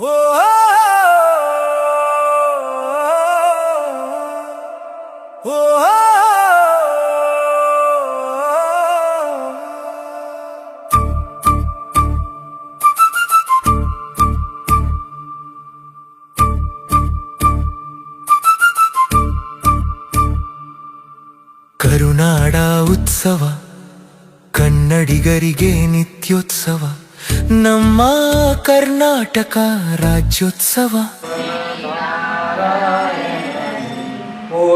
ಕರುನಾಡ ಉತ್ಸವ ಕನ್ನಡಿಗರಿಗೆ ನಿತ್ಯೋತ್ಸವ. ನಮ್ಮ ಕರ್ನಾಟಕ ರಾಜ್ಯೋತ್ಸವ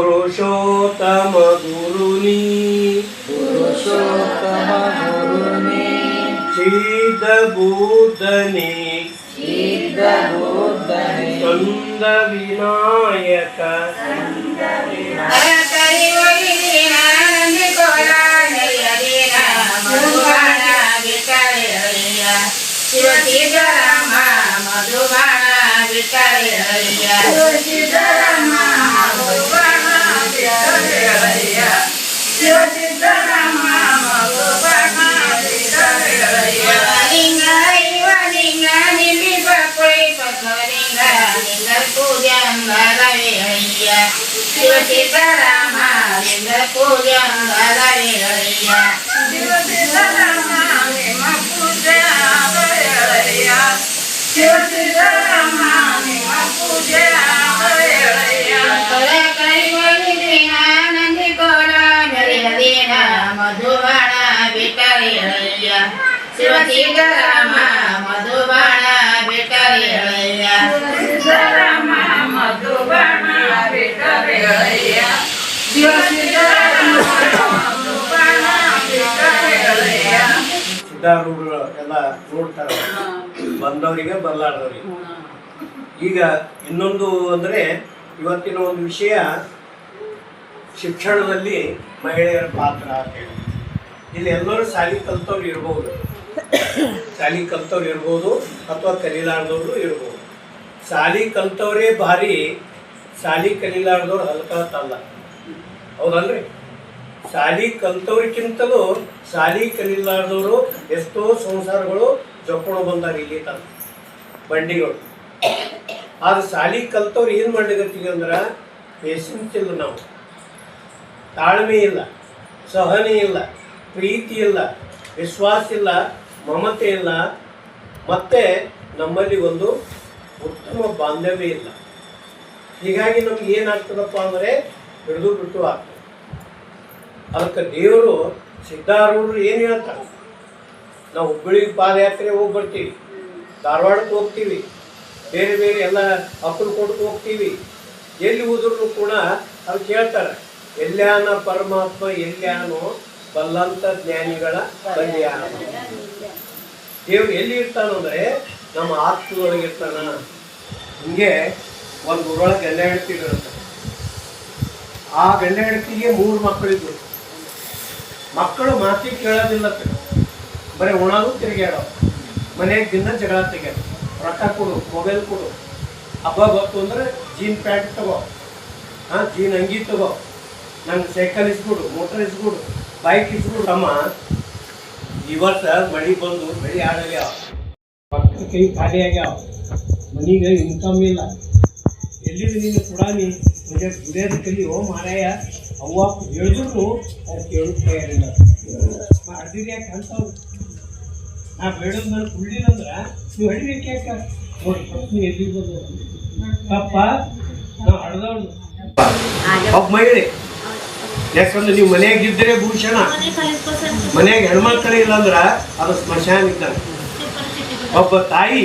पुरुषोत्तम गुरुनी पुरुषोत्तम गुरुनी सिद्ध बुद्धनी सिद्ध बुद्धनी स्कंद विनायक ಶಿವಸಿದ್ದರಾಮ சீதாராம எங்கள் பூஜம் வரவே ஐயா சிவ சீதாராம பூஜா வரவே ஐயா சிவ சீதாராம ಶಿವಸಿದ್ದರಾಮ ಮಧುಬಾಣ ಬಿಟ್ಟರೆ ಹರಿಯ ಸಿದ್ದರಾಮ ಮಧುಬಾಣ ಬಿಟ್ಟರೆ ಹರಿಯ ಶಿವಸಿದ್ದರಾಮ ಮಧುಬಾಣ ಬಿಟ್ಟರೆ ಹರಿಯ ಸಿದ್ಧಾರೂಢರು ಎಲ್ಲ ನೋಡ್ತಾರೆ. ಬಂದವರಿಗೆ ಬರಲಾರ್ದವ್ರಿಗೆ. ಈಗ ಇನ್ನೊಂದು ಅಂದರೆ ಇವತ್ತಿನ ಒಂದು ವಿಷಯ ಶಿಕ್ಷಣದಲ್ಲಿ ಮಹಿಳೆಯರ ಪಾತ್ರ ಅಂತ ಹೇಳಿ. ಇಲ್ಲಿ ಎಲ್ಲರೂ ಸಾಲಿ ಕಲ್ತವ್ರು ಇರ್ಬೋದು. ಶಾಲಿ ಕಲ್ತವ್ರು ಇರ್ಬೋದು ಅಥವಾ ಕಲೀಲಾರ್ದವ್ರು ಇರ್ಬೋದು. ಶಾಲಿ ಕಲ್ತವ್ರೇ ಭಾರಿ ಶಾಲಿ ಕಲೀಲಾರ್ದವ್ರು ಹಲ್ಕತ್ತಲ್ಲ ಹೌದಲ್ರಿ? ಶಾಲಿ ಕಲ್ತವ್ರಿಗಿಂತಲೂ ಶಾಲಿ ಕಲೀಲಾರ್ದವರು ಎಷ್ಟೋ ಸಂಸಾರಗಳು ಜೊಕ್ಕೊಂಡು ಬಂದಾರ ಇಲ್ಲಿ ತನಕ. ಬಂಡಿಗಳು. ಆದ್ರೆ ಶಾಲಿ ಕಲ್ತವ್ರು ಏನು ಮಾಡ್ಲಿಕ್ಕೀವಿ ಅಂದ್ರೆ ಪೇಷನ್ಸ್ ಇಲ್ಲ ನಾವು. ತಾಳ್ಮೆ ಇಲ್ಲ, ಸಹನೆ ಇಲ್ಲ, ಪ್ರೀತಿ ಇಲ್ಲ, ವಿಶ್ವಾಸ ಇಲ್ಲ ಮಮತೆ ಇಲ್ಲ. ಮತ್ತೆ ನಮ್ಮಲ್ಲಿ ಒಂದು ಉತ್ತಮ ಬಾಂಧವ್ಯ ಇಲ್ಲ. ಹೀಗಾಗಿ ನಮ್ಗೆ ಏನಾಗ್ತದಪ್ಪ ಅಂದರೆ ಹಿಡಿದು ಬಿಟ್ಟು ಆಗ್ತದೆ. ಅದಕ್ಕೆ ದೇವರು ಸಿದ್ಧಾರೂಢರು ಏನು ಹೇಳ್ತಾರೆ? ನಾವು ಹುಬ್ಬಳ್ಳಿಗೆ ಪಾದಯಾತ್ರೆ ಹೋಗಿ ಬರ್ತೀವಿ, ಧಾರವಾಡಕ್ಕೆ ಹೋಗ್ತೀವಿ, ಬೇರೆ ಬೇರೆ ಎಲ್ಲ ಅಕ್ಕಲಕೋಟಕ್ಕೆ ಹೋಗ್ತೀವಿ. ಎಲ್ಲಿ ಹೋದ್ರೂ ಕೂಡ ಅವ್ರು ಕೇಳ್ತಾರೆ ಎಲ್ಲಾನ ಪರಮಾತ್ಮ ಎಲ್ಲ್ಯಾನೋ ಬಲ್ಲಂತ ಜ್ಞಾನಿಗಳ ಬಲ್ಯಾನ ದೇವ್ರು ಎಲ್ಲಿ ಇರ್ತಾನ ಅಂದ್ರೆ ನಮ್ಮ ಆತ್ಮದೊಳಗೆ ಇರ್ತಾನ. ಹಿಂಗೆ ಒಂದು ಊರೊಳಗೆ ಗಂಡ ಹೆಂಡ್ತಿಗಳಿರ್ತಾರೆ ಆ ಗಂಡ ಹೆಂಡತಿಗೆ ಮೂರು ಮಕ್ಕಳಿದ್ರು. ಮಕ್ಕಳು ಮಾತಿ ಕೇಳೋದಿಲ್ಲ ಬರೀ ಉಣೋದು ತಿರುಗಾಡೋ ಮನೆಗೆ ದಿನ ಜಗಳ ತೆಗ್ಯಾರ ರೊಕ್ಕ ಕೊಡು, ಮೊಬೈಲ್ ಕೊಡು. ಹಬ್ಬ ಬಂತು ಅಂದ್ರೆ ಜೀನ್ ಪ್ಯಾಂಟ್ ತಗೋ. ಹಾಂ, ಜೀನ್ ಅಂಗಿ ತಗೋ. ನಂಗೆ ಸೈಕಲ್ ಇಸ್ಬಿಡು, ಮೋಟರ್ ಇಸ್ಬಿಡು, ಬೈಕ್ ಇಸ್ಬಿಡು. ಅಮ್ಮ ಈ ವರ್ಷ ಮಳಿ ಬಂದು ಬೆಳೆ ಆಡಾಗ್ಯಾವ ಪಕ್ಕದ ಕೈ ಖಾಲಿ ಆಗ್ಯಾವ. ಮನೀಗ ಇನ್ಕಮ್ ಇಲ್ಲ. ಎಲ್ಲಿದು ನೀನು ಕುಡಾನಿ ಮುಂಜಾನೆ ದುಡಿಯೋದು ಕಲಿಯೋ ಮಾರಾಯ ಅವ್ವ ಹೇಳಿದ್ರು ಅವ್ರು ಕೇಳೋದು ತಯಾರಿಲ್ಲ. ಅಡ್ಡಿಗೆ ಯಾಕೆ ಅಂತ ನಾ ಬೇಡದ ನಾನು ಕುಳ್ಳಿಲ್ಲ ಅಂದ್ರೆ ನೀವು ಹೊಡಿಬೇಕು ಯಾಕೆ? ನೋಡಿ ಪ್ರಶ್ನೆ ಎಲ್ಲಿರ್ಬೋದು ತಪ್ಪ ನಾವು ಹಡ್ದವ್ರು ಒಬ್ಬ ಮಹಿಳೆ ಯಾಕಂದ್ರೆ ನೀವು ಮನೆಯಾಗ ಇದ್ದರೆ ಭೂಷಣ. ಮನೆಯಾಗ ಹೆಣ್ಮಕ್ಳೇ ಇಲ್ಲ ಅಂದ್ರೆ ಅದು ಸ್ಮಶಾನ ಇದ್ದಂಗೆ ಒಬ್ಬ ತಾಯಿ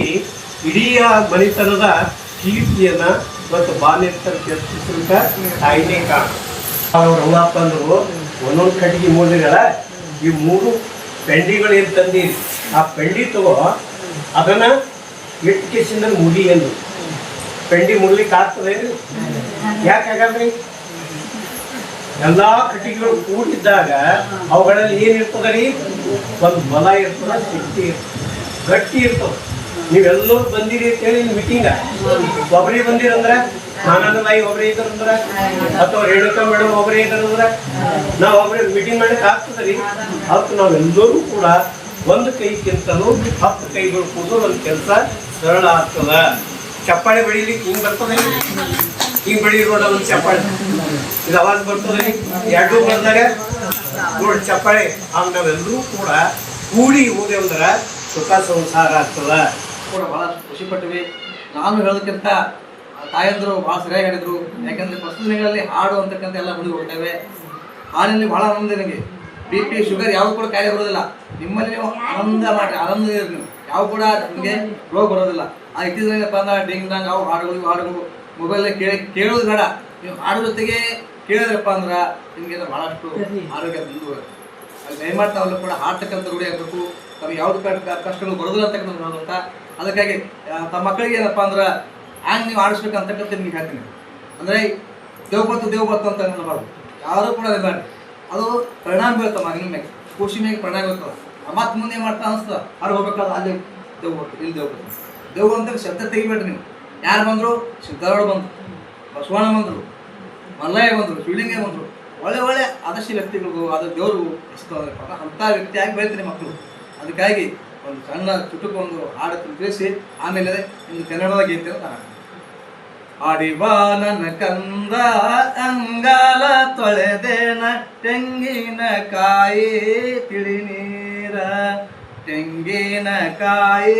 ಇಡೀ ಮನೆತನದ ಕೀರ್ತಿಯನ್ನ ಮತ್ತು ಬಾಲ್ಯತನ ಕೆತ್ತಿಸಲಿಕ್ಕ ತಾಯಿನೇ ಕಾಣ ಅವ್ರ ಒಂದೊಂದು ಕಟ್ಟಿಗೆ ಮೂಲಗಳ ಈ ಮೂರು ಪೆಂಡಿಗಳು ಏನು ತಂದಿರಿ ಆ ಪೆಂಡಿ ತಗೋ ಅದನ್ನ ಇಟ್ಟು ಕೇಸಿಂದ ಮುಡಿ ಎಂದು. ಪೆಂಡಿ ಮುಡ್ಲಿಕ್ಕೆ ಆಗ್ತದೆ ಯಾಕೆ ಆಗಲ್ರಿ ಎಲ್ಲಾ ಕಟ್ಟಿಗೆಗಳು ಕೂಡಿದ್ದಾಗ ಅವುಗಳಲ್ಲಿ ಏನಿರ್ತದ ರೀ? ಒಂದು ಬಲ ಇರ್ತದ ಶಕ್ತಿ ಇರ್ತದೆ, ಗಟ್ಟಿ ಇರ್ತದೆ. ನೀವೆಲ್ಲರೂ ಬಂದಿರಿ ಅಂತ ಹೇಳಿ ಮೀಟಿಂಗ ಒಬ್ಬರೇ ಬಂದಿರಂದ್ರ ಮಾನಂದನಾಯಿ ಒಬ್ಬರೇ ಇದ್ರಂದ್ರ ಅಥವಾ ರೇಣುಕಾ ಮೇಡಮ್ ಒಬ್ಬರೇ ಇದ್ರಂದ್ರ ನಾವು ಒಬ್ಬರೇ ಮೀಟಿಂಗ್ ಮಾಡಕ್ಕೆ ಆಗ್ತದೆ ರೀ. ಅದಕ್ಕೆ ನಾವೆಲ್ಲರೂ ಕೂಡ ಒಂದು ಕೈಗಿಂತಲೂ ಹತ್ತು ಕೈಗಳು ಕೂಡ ಒಂದು ಕೆಲಸ ಸರಳ ಆಗ್ತದ. ಚಪ್ಪಾಳೆ ಬೆಳಿಲಿಕ್ಕೆ ಹಿಂಗ್ ಬರ್ತದೆ? ಹಿಂಗ್ ಬೆಳಿ ನೋಡ ಒಂದು ಚಪ್ಪಾಳೆ. ಇದು ಅವಾಜ್ ಬರ್ತದ್ರಿ ಎರಡು ಬಂದಾಗ ನೋಡಿ, ಚಪ್ಪಾಳೆ. ಹಂಗ ನಾವೆಲ್ಲರೂ ಕೂಡ ಕೂಡಿ ಹೋದೆ ಅಂದ್ರೆ ಸುಖ ಸಂಸಾರ ಆಗ್ತದ. ಕೂಡ ಭಾಳ ಖುಷಿ ಪಟ್ಟಿವಿ. ನಾನು ಹೇಳೋದಕ್ಕಿಂತ ತಾಯಂದರು ಭಾಳ ಸರಿಯಾಗಿ ಹೇಳಿದ್ರು. ಯಾಕಂದ್ರೆ ಪ್ರಸ್ತುತ ದಿನಗಳಲ್ಲಿ ಹಾಡು ಅಂತಕ್ಕಂಥ ಎಲ್ಲ ಹುಡುಗಿ ಹೋಗ್ತೇವೆ ಹಾಡಿನಲ್ಲಿ ಭಾಳ ಆನಂದ ನಿಮಗೆ ಬಿ ಪಿ ಶುಗರ್ ಯಾವ ಕೂಡ ಕಾಯಿಲೆ ಬರೋದಿಲ್ಲ. ನಿಮ್ಮಲ್ಲಿ ನೀವು ಆನಂದ ಮಾಡಿ ಆನಂದ ನೀವು. ಯಾವ ಕೂಡ ನಿಮಗೆ ರೋಗ ಬರೋದಿಲ್ಲ. ಆ ಇತ್ತೀಚಿನ ಅಂದ್ರೆ ಡಿಂಗ್ ಡಂಗ್ ಅವು ಹಾಡುಗಳು ಹಾಡುಗಳು. ಮೊಬೈಲ್ ಕೇಳಿ, ಕೇಳೋದು ಬೇಡ. ನೀವು ಹಾಡು ಜೊತೆಗೆ ಕೇಳಿದ್ರಪ್ಪ ಅಂದ್ರೆ ನಿಮಗೆ ಬಹಳಷ್ಟು ಆರೋಗ್ಯ ಮುಂದುವರುತ್ತೆ ಅಲ್ಲಿ ದಯಮಾಡಿ ತಾವೆಲ್ಲ ಕೂಡ ಹಾಡ್ತಕ್ಕಂಥ ರೂಢಿ ಆಗಬೇಕು. ತಮಗೆ ಯಾವ್ದು ಕಷ್ಟಗಳು ಬರೋದಿಲ್ಲ ಅಂತಕ್ಕಂಥ ಅದಕ್ಕಾಗಿ ತಮ್ಮ ಮಕ್ಕಳಿಗೆ ಏನಪ್ಪ ಅಂದ್ರೆ ಹ್ಯಾಂಗ್ ನೀವು ಆಡಿಸ್ಬೇಕು ಅಂತಕ್ಕಂಥ ನಿಮ್ಗೆ ಹೇಳ್ತೀನಿ. ಅಂದರೆ ದೇವ್ ಬಂತು ದೇವ್ ಬಂತು ಅಂತ ಅನ್ನಬಾರ್ದು ಯಾರು ಕೂಡ ಇರಬಾರ್ದು ಅದು ಪರಿಣಾಮ ಬೀಳ್ತಮ್ಮ ಮಗನ ಮೇಲೆ. ಖುಷಿ ಮೇಲೆ ಪರಿಣಾಮ ಬೀಳ್ತಾವ ಮತ್ತೆ ಮುಂದೆ ಏನು ಮಾಡ್ತಾ ಅನಿಸ್ತದ ಅವ್ರು ಹೋಗ್ಬೇಕಾದ್ರೆ ಅಲ್ಲಿ ದೇವ್ ಇಲ್ಲಿ ದೇವ್ ದೇವ್ ಅಂತ ಶಬ್ದ ತೆಗಿಬೇಡ್ರಿ ನೀವು. ಯಾರು ಬಂದರು? ಸಿದ್ಧಾರೂಢ ಬಂದರು. ಬಸವಣ್ಣ ಬಂದರು. ಮಲ್ಲಯ್ಯ ಬಂದರು ಶಿವಲಿಂಗ ಬಂದರು ಒಳ್ಳೆ ಒಳ್ಳೆ ಆದರ್ಶ ವ್ಯಕ್ತಿಗಳು ಅದು ದೇವರು ಇಷ್ಟಪ್ಪ ಅಂಥ ವ್ಯಕ್ತಿಯಾಗಿ ಬೆಳಿತಾರೆ ಮಕ್ಕಳು. ಅದಕ್ಕಾಗಿ ಒಂದು ಸಣ್ಣ ಚುಟುಕು ಒಂದು ಹಾಡು ತಿಳಿಸಿ, ಆಮೇಲೆ ಇನ್ನು ಕನ್ನಡದ ಗೀತೆ ನಾನು ಆಡಿಬಾ ನನ್ನ ಕಂದ ಅಂಗಾಲ ತೊಳೆದೇನ ತೆಂಗಿನಕಾಯಿ ತಿಳಿ ನೀರ. ತೆಂಗಿನಕಾಯಿ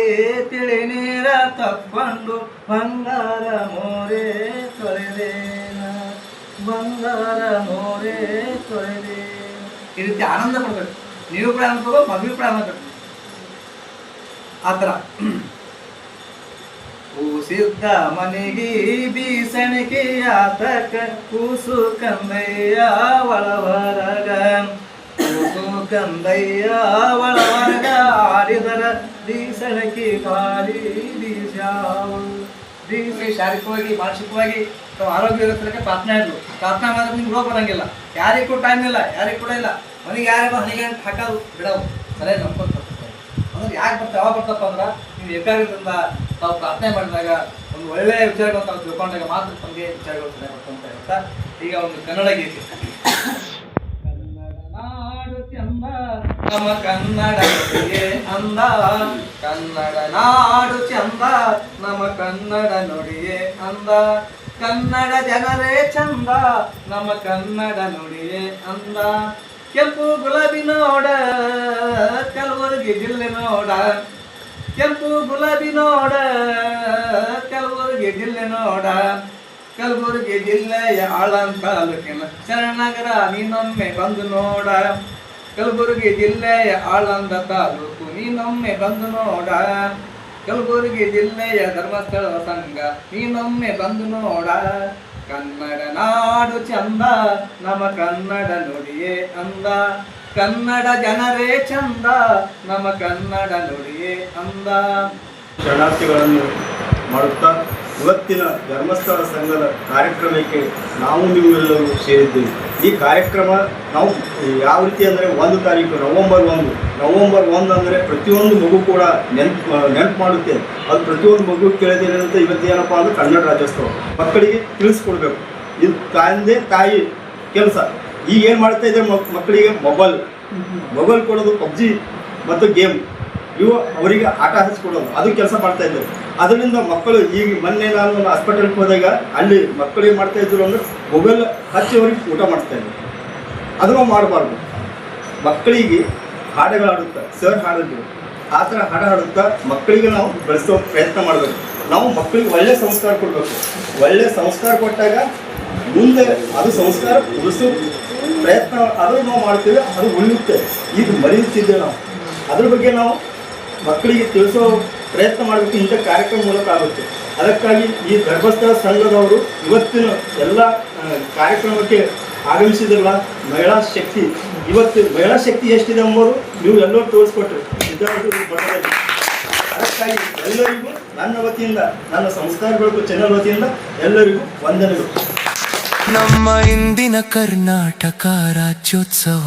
ತಿಳಿ ನೀರ ತಪ್ಪಂಡು ಬಂಗಾರ ಮೋರೆ ತೊಳೆದೇನ ಬಂಗಾರ ಮೋರೆ ತೊಳೆದೆ ಈ ರೀತಿ ಆನಂದ ಪಡ್ಬೇಕು ನೀವು ಕೂಡ ಆನಂದ ಪಡ್ಬೇಕು ಮಗುವಿಗೆ ಕೂಡ ಆನಂದ ಪಡ್ಬೇಕು ಆ ಥರ ಕೂಸಿದ್ದ ಮನೆಗೆ ಬೀಸಣಿಗೆ ಆತಕ ಕೂಸು ಕಂದಯ್ಯ ಒಳವರಗ ಕೂಸು ಕಂದಯ್ಯ ಒಳವರಗ ಆಡಿದರ ಬೀಸಣಿಗೆ ಗಾಳಿ ಬೀಸಾವು ಬೀಸಿ ಶಾರೀರಿಕವಾಗಿ, ಮಾನಸಿಕವಾಗಿ ತಾವು ಆರೋಗ್ಯ ಇರೋದಕ್ಕೆ ಪ್ರಾರ್ಥನೆ ಆದ್ರು. ಪ್ರಾರ್ಥನೆ ಮಾಡಿದ್ರೆ ನಿಮ್ಗೆ ರೋಗ ಬರಂಗಿಲ್ಲ. ಯಾರಿಗೂ ಟೈಮ್ ಇಲ್ಲ, ಯಾರಿಗೂ ಕೂಡ ಇಲ್ಲ. ಮನೆಗೆ ಯಾರಿಗೂ ಮನೆಗೆ ಹಾಕೋದು ಬಿಡೋದು. ಸರಿ ನಂಬ್ಕೊಂಡು ಅಂದ್ರೆ ಯಾಕೆ ಬರ್ತಾ ಯಾವಾಗ ಬರ್ತಪ್ಪ ಅಂದ್ರೆ, ನೀವು ಏಕಾಗ್ರದಿಂದ ತಾವು ಪ್ರಾರ್ಥನೆ ಮಾಡಿದಾಗ ಒಂದು ಒಳ್ಳೆಯ ವಿಚಾರಗಳು ತಾವು ತಿಳ್ಕೊಂಡಾಗ ಮಾತ್ರ ತಮಗೆ ವಿಚಾರಗಳು ಸರಿಯಾಗಿ ಬರ್ತಂತ ಹೇಳ್ತಾ, ಈಗ ಒಂದು ಕನ್ನಡ ಗೀತೆ. ನಮ್ಮ ಕನ್ನಡಕ್ಕೆ ಅಂದ. ಕನ್ನಡ ನಾಡು ಚಂದ. ನಮ್ಮ ಕನ್ನಡ ನುಡಿಯೇ ಅಂದ. ಕನ್ನಡ ಜನರೇ ಚಂದ. ನಮ್ಮ ಕನ್ನಡ ನುಡಿಯೇ ಅಂದ. ಕೆಂಪು ಗುಲಾಬಿ ನೋಡ. ಕಲಬುರಗಿ ಜಿಲ್ಲೆ ನೋಡ. ಕೆಂಪು ಗುಲಾಬಿ ನೋಡ. ಕಲಬುರಗಿ ಜಿಲ್ಲೆ ನೋಡ. ಕಲಬುರಗಿ ಜಿಲ್ಲೆಯ ಆಳಂ ತಾಲೂಕಿನ ಶರಣಗರ ನೀನೊಮ್ಮೆ ಬಂದು ನೋಡ. ಕಲಬುರಗಿ ಜಿಲ್ಲೆಯ ಆಳಂದ ತಾಲೂಕು. ನೀನೊಮ್ಮೆ ಬಂದು ನೋಡ. ಕಲಬುರಗಿ ಜಿಲ್ಲೆಯ ಧರ್ಮಸ್ಥಳ ಸಂಘ. ನೀನೊಮ್ಮೆ ಬಂದು ನೋಡ. ಕನ್ನಡ ನಾಡು ಚಂದ, ನಮ್ಮ ಕನ್ನಡ ನುಡಿಯೇ ಅಂದ. ಕನ್ನಡ ಜನರೇ ಚಂದ, ನಮ್ಮ ಕನ್ನಡ ನುಡಿಯೇ ಅಂದ. ಶರಣಾರ್ಥಿಗಳನ್ನು ಮಾಡುತ್ತಾ ಇವತ್ತಿನ ಧರ್ಮಸ್ಥಳ ಸಂಘದ ಕಾರ್ಯಕ್ರಮಕ್ಕೆ ನಾವು ನೀವೆಲ್ಲರೂ ಸೇರಿದ್ದೇವೆ. ಈ ಕಾರ್ಯಕ್ರಮ ನಾವು ಯಾವ ರೀತಿ ಅಂದರೆ ಒಂದು ತಾರೀಕು ನವಂಬರ್ ಒಂದು ನವಂಬರ್ ಒಂದು ಅಂದರೆ ಪ್ರತಿಯೊಂದು ಮಗು ಕೂಡ ನೆನ್ಪು, ನೆನಪು ಮಾಡುತ್ತೆ. ಅದು ಪ್ರತಿಯೊಂದು ಮಗು ಕೇಳಿದೇನಂತ ಇವತ್ತೇನಪ್ಪ ಅಂದ್ರೆ ಕನ್ನಡ ರಾಜ್ಯೋತ್ಸವ. ಮಕ್ಕಳಿಗೆ ತಿಳಿಸ್ಕೊಡ್ಬೇಕು. ಇದು ತಂದೆ ತಾಯಿ ಕೆಲಸ. ಈಗ ಏನು ಮಾಡ್ತಾ ಇದ್ದಾರೆ ಮಕ್ಕಳಿಗೆ ಮೊಬೈಲ್. ಮೊಬೈಲ್ ಕೊಡೋದು ಪಬ್ಜಿ ಮತ್ತು ಗೇಮ್. ಇವು ಅವರಿಗೆ ಆಟ ಹಚ್ಕೊಡೋದು. ಅದು ಕೆಲಸ ಮಾಡ್ತಾ ಇದ್ದರು ಅದರಿಂದ ಮಕ್ಕಳು ಈಗ ಮೊನ್ನೆ ನಾನು ಹಾಸ್ಪಿಟಲ್ಗೆ ಹೋದಾಗ ಅಲ್ಲಿ ಮಕ್ಕಳು ಏನು ಮಾಡ್ತಾ ಇದ್ರು ಅಂದ್ರೆ ಮೊಬೈಲ್ ಹಚ್ಚಿ ಅವ್ರಿಗೆ ಊಟ ಮಾಡ್ತಾ ಇದ್ರು. ಅದನ್ನು ಮಾಡಬಾರ್ದು. ಮಕ್ಕಳಿಗೆ ಹಾಡುಗಳಾಡುತ್ತಾ ಸರ್ ಹಾಡಿದ್ರು. ಆ ಥರ ಹಾಡು ಹಾಡುತ್ತಾ ಮಕ್ಕಳಿಗೆ ನಾವು ಬೆಳೆಸೋ ಪ್ರಯತ್ನ ಮಾಡಬೇಕು. ನಾವು ಮಕ್ಕಳಿಗೆ ಒಳ್ಳೆ ಸಂಸ್ಕಾರ ಕೊಡಬೇಕು. ಒಳ್ಳೆ ಸಂಸ್ಕಾರ ಕೊಟ್ಟಾಗ ಮುಂದೆ ಅದು ಸಂಸ್ಕಾರ ಉಳಿಸೋ ಪ್ರಯತ್ನ ಅದನ್ನು ನಾವು ಮಾಡ್ತೇವೆ, ಅದು ಉಳಿಯುತ್ತೆ. ಇದು ಮರೆಯುತ್ತಿದ್ದೇವೆ ನಾವು. ಅದ್ರ ಬಗ್ಗೆ ನಾವು ಮಕ್ಕಳಿಗೆ ತಿಳಿಸೋ ಪ್ರಯತ್ನ ಮಾಡಬೇಕು ಇಂಥ ಕಾರ್ಯಕ್ರಮ ಮೂಲಕ ಆಗುತ್ತೆ. ಅದಕ್ಕಾಗಿ ಈ ಧರ್ಮಸ್ಥಳ ಸಂಘದವರು ಇವತ್ತಿನ ಎಲ್ಲ ಕಾರ್ಯಕ್ರಮಕ್ಕೆ ಆಗಮಿಸಿದ್ರಲ್ಲ, ಮಹಿಳಾ ಶಕ್ತಿ. ಇವತ್ತು ಮಹಿಳಾ ಶಕ್ತಿ ಎಷ್ಟಿದೆ ಎಂಬುದು ನೀವು ಎಲ್ಲರೂ ತೋರಿಸ್ಕೊಟ್ರಿ. ಅದಕ್ಕಾಗಿ ಎಲ್ಲರಿಗೂ ನನ್ನ ವತಿಯಿಂದ, ನನ್ನ ಸಂಸ್ಥಾನಗಳಿಗೂ ಚೆನ್ನಲ್ ವತಿಯಿಂದ ಎಲ್ಲರಿಗೂ ವಂದನೆಗಳು. ನಮ್ಮ ಇಂದಿನ ಕರ್ನಾಟಕ ರಾಜ್ಯೋತ್ಸವ.